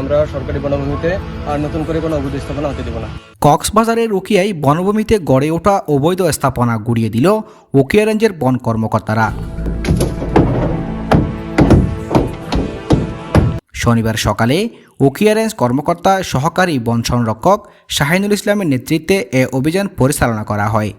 আমরা সরকারি বনভূমিতে আর নতুন করে কোনো অবৈধ স্থাপনা হতে দেব না। কক্সবাজারের রুকিয়ায় বনভূমিতে গড়ে ওঠা অবৈধ স্থাপনা গুড়িয়ে দিল উকিয়া রেঞ্জের বন কর্মকর্তারা। শনিবার সকালে উকিয়া রেঞ্জ কর্মকর্তা সহকারী বন সংরক্ষক শাহিনুল ইসলামের নেতৃত্বে এ অভিযান পরিচালনা করা হয়।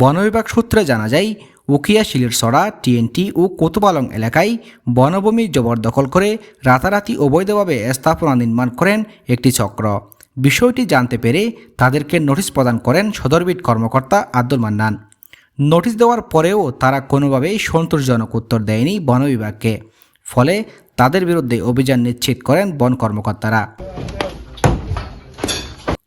বন বিভাগ সূত্রে জানা যায় উকিয়া শিলিরসড়া টিএনটি ও কোতপালং এলাকায় বনভূমি জবরদখল করে রাতারাতি অবৈধভাবে স্থাপনা নির্মাণ করেন একটি চক্র। বিষয়টি জানতে পেরে তাদেরকে নোটিশ প্রদান করেন সদরবিট কর্মকর্তা আব্দুল মান্নান। নোটিশ দেওয়ার পরেও তারা কোনোভাবেই সন্তোষজনক উত্তর দেয়নি বন বিভাগকে। ফলে তাদের বিরুদ্ধে অভিযান নিশ্চিত করেন বন কর্মকর্তারা।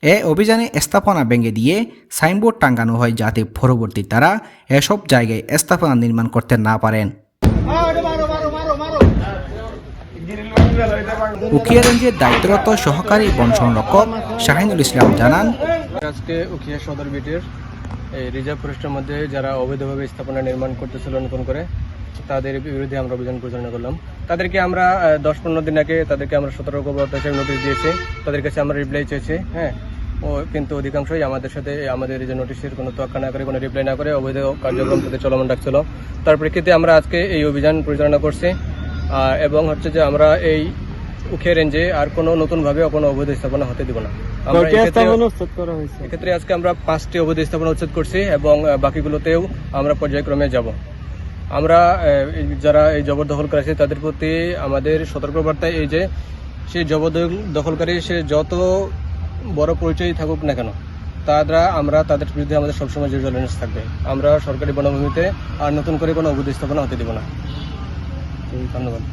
এ অভিযানে স্থাপনা ভেঙে দিয়ে সাইনবোর্ড টাঙ্গানো হয় যাতে পরবর্তী তারা এসব জায়গায় স্থাপনা নির্মাণ করতে না পারেন। উকিয়া রেঞ্জের দায়িত্বরত সহকারী বন সংরক্ষক শাহিনুল ইসলাম জানান, আজকে উখিয়া সদর বিটের এই রিজার্ভ ফরেস্টের মধ্যে যারা অবৈধভাবে স্থাপনা নির্মাণ করতেছিল নতুন করে, তাদের বিরুদ্ধে আমরা অভিযান পরিচালনা করলাম। তাদেরকে আমরা দশ পনেরো দিন আগে তাদেরকে আমরা সতর্ক নোটিশ দিয়েছি। তাদের কাছে আমরা রিপ্লাই চেয়েছি হ্যাঁ। ও কিন্তু অধিকাংশই আমাদের সাথে আমাদের এই যে নোটিশের কোনো তোয়াক্কা না করে কোনো রিপ্লাই না করে অবৈধ কার্যক্রম তাদের চলমান রাখছিল। তার প্রেক্ষিতে আমরা আজকে এই অভিযান পরিচালনা করছি এবং হচ্ছে যে আমরা এই উখিয়া রেঞ্জে আর কোনো নতুনভাবে কোনো অবৈধ স্থাপনা হতে দিব না। এক্ষেত্রে- আজকে আমরা পাঁচটি অবৈধ স্থাপনা উচ্ছেদ করছি এবং বাকিগুলোতেও আমরা পর্যায়ক্রমে যাব। আমরা যারা এই জবরদখল করেছে তাদের প্রতি আমাদের সতর্কবার্তা এই যে সেই জবরদখলকারী সে যত বড় পরিচয়ই থাকুক না কেন, তারা আমরা তাদের বিরুদ্ধে আমাদের সবসময় জিরো টলারেন্স থাকবে। আমরা সরকারি বনভূমিতে আর নতুন করে কোনো অবৈধ স্থাপনা হতে দেব না। ধন্যবাদ।